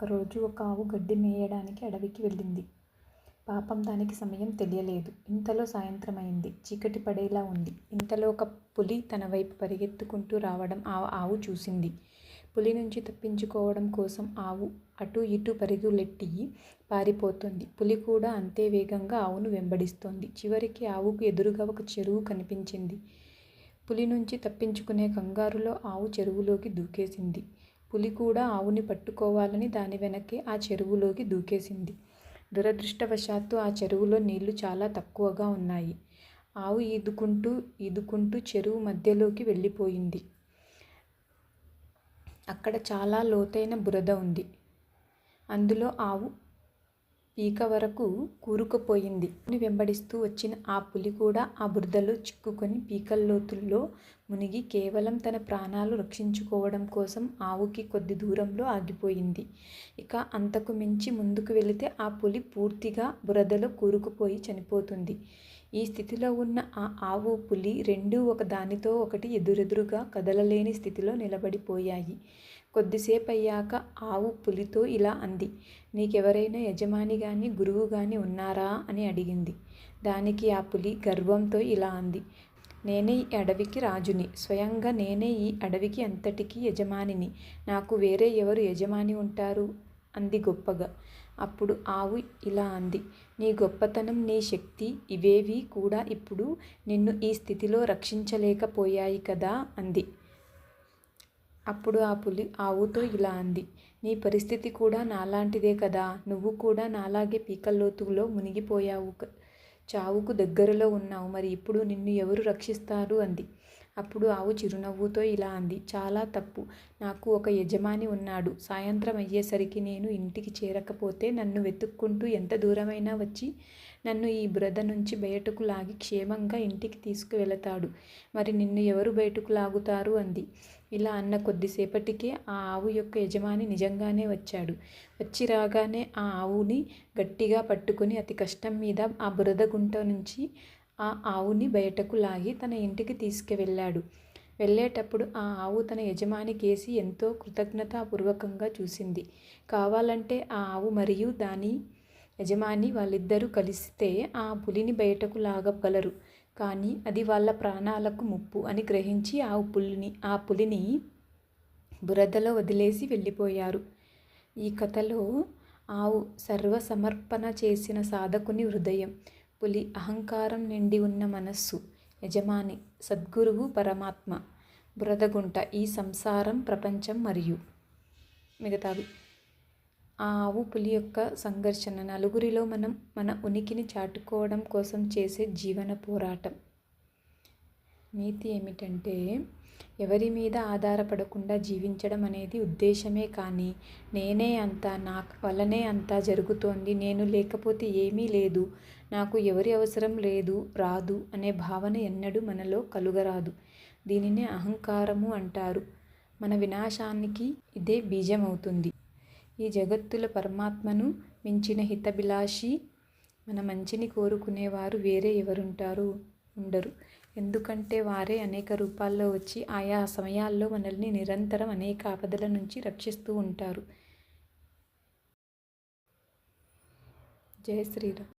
ఒకరోజు ఒక ఆవు గడ్డి మేయడానికి అడవికి వెళ్ళింది. పాపం దానికి సమయం తెలియలేదు. ఇంతలో సాయంత్రం అయింది చీకటి పడేలా ఉంది ఇంతలో ఒక పులి తన వైపు పరిగెత్తుకుంటూ రావడం ఆ ఆవు చూసింది. పులి నుంచి తప్పించుకోవడం కోసం ఆవు అటూ ఇటూ పరుగులెట్టి పారిపోతుంది పులి కూడా అంతే వేగంగా ఆవును వెంబడిస్తోంది. చివరికి ఆవుకు ఎదురుగా ఒక చెరువు కనిపించింది. పులి నుంచి తప్పించుకునే కంగారులో ఆవు చెరువులోకి దూకేసింది. పులి కూడా ఆవుని పట్టుకోవాలని దాని వెనకే ఆ చెరువులోకి దూకేసింది. దురదృష్టవశాత్తు ఆ చెరువులో నీళ్ళు చాలా తక్కువగా ఉన్నాయి ఆవు ఈదుకుంటూ ఈదుకుంటూ చెరువు మధ్యలోకి వెళ్ళిపోయింది. అక్కడ చాలా లోతైన బురద ఉంది అందులో ఆవు పీక వరకు కూరుకుపోయింది. ఆవుని వెంబడిస్తూ వచ్చిన ఆ పులి కూడా ఆ బురదలో చిక్కుకొని పీకల్లోతుల్లో మునిగి కేవలం తన ప్రాణాలు రక్షించుకోవడం కోసం ఆవుకి కొద్ది దూరంలో ఆగిపోయింది. ఇక అంతకు మించి ముందుకు వెళితే ఆ పులి పూర్తిగా బురదలో కూరుకుపోయి చనిపోతుంది. ఈ స్థితిలో ఉన్న ఆ ఆవు, పులి రెండూ ఒక దానితో ఒకటి ఎదురెదురుగా కదలలేని స్థితిలో నిలబడిపోయాయి. కొద్దిసేపు అయ్యాక ఆవు పులితో ఇలా అంది. నీకెవరైనా యజమాని కానీ గురువు కానీ ఉన్నారా అని అడిగింది. దానికి ఆ పులి గర్వంతో ఇలా అంది. నేనే ఈ అడవికి రాజుని. స్వయంగా నేనే ఈ అడవికి అంతటికీ యజమానిని. నాకు వేరే ఎవరు యజమాని ఉంటారు అంది గొప్పగా. అప్పుడు ఆవు ఇలా అంది. నీ గొప్పతనం, నీ శక్తి ఇవేవి కూడా ఇప్పుడు నిన్ను ఈ స్థితిలో రక్షించలేకపోయాయి కదా అంది. అప్పుడు ఆ పులి ఆవుతో ఇలా అంది. నీ పరిస్థితి కూడా నాలాంటిదే కదా! నువ్వు కూడా నాలాగే పీకల్లోతులో మునిగిపోయావు. చావుకు దగ్గరలో ఉన్నావు మరి ఇప్పుడు నిన్ను ఎవరు రక్షిస్తారు? అంది. అప్పుడు ఆవు చిరునవ్వుతో ఇలా అంది. చాలా తప్పు. నాకు ఒక యజమాని ఉన్నాడు సాయంత్రం అయ్యేసరికి నేను ఇంటికి చేరకపోతే నన్ను వెతుక్కుంటూ ఎంత దూరమైనా వచ్చి నన్ను ఈ బురద నుంచి బయటకు లాగి క్షేమంగా ఇంటికి తీసుకువెళతాడు. మరి నిన్ను ఎవరు బయటకు లాగుతారు? అంది. ఇలా అన్న కొద్దిసేపటికే ఆ ఆవు యొక్క యజమాని నిజంగానే వచ్చాడు. వచ్చి రాగానే ఆ ఆవుని గట్టిగా పట్టుకుని అతి కష్టం మీద ఆ బురద గుంట నుంచి ఆ ఆవుని బయటకు లాగి తన ఇంటికి తీసుకువెళ్ళాడు. వెళ్ళేటప్పుడు ఆ ఆవు తన యజమాని కేసి ఎంతో కృతజ్ఞతాపూర్వకంగా చూసింది. కావాలంటే ఆ ఆవు మరియు దాని యజమాని వాళ్ళిద్దరూ కలిస్తే ఆ పులిని బయటకు లాగగలరు. కానీ అది వాళ్ళ ప్రాణాలకు ముప్పు అని గ్రహించి ఆ పులిని బురదలో వదిలేసి వెళ్ళిపోయారు. ఈ కథలో ఆవు సర్వసమర్పణ చేసిన సాధకుని హృదయం, పులి అహంకారం నిండి ఉన్న మనస్సు, యజమాని సద్గురువు పరమాత్మ, బురదగుంట ఈ సంసారం, ప్రపంచం మరియు మిగతావి. ఆ ఆవు పులి యొక్క సంఘర్షణ నలుగురిలో మనం మన ఉనికిని చాటుకోవడం కోసం చేసే జీవన పోరాటం. నీతి ఏమిటంటే ఎవరి మీద ఆధారపడకుండా జీవించడం అనేది ఉద్దేశమే కానీ నేనే అంతా, నా వలనే అంతా జరుగుతోంది, నేను లేకపోతే ఏమీ లేదు, నాకు ఎవరి అవసరం లేదు రాదు అనే భావన ఎన్నడూ మనలో కలుగరాదు. దీనినే అహంకారము అంటారు. మన వినాశానికి ఇదే బీజమవుతుంది. ఈ జగత్తుల పరమాత్మను మించిన హితభిలాషి మన మంచిని కోరుకునేవారు వేరే ఎవరుంటారు? ఉండరు ఎందుకంటే వారే అనేక రూపాల్లో వచ్చి ఆయా సమయాల్లో మనల్ని నిరంతరం అనేక ఆపదల నుంచి రక్షిస్తూ ఉంటారు. జై శ్రీరామ్.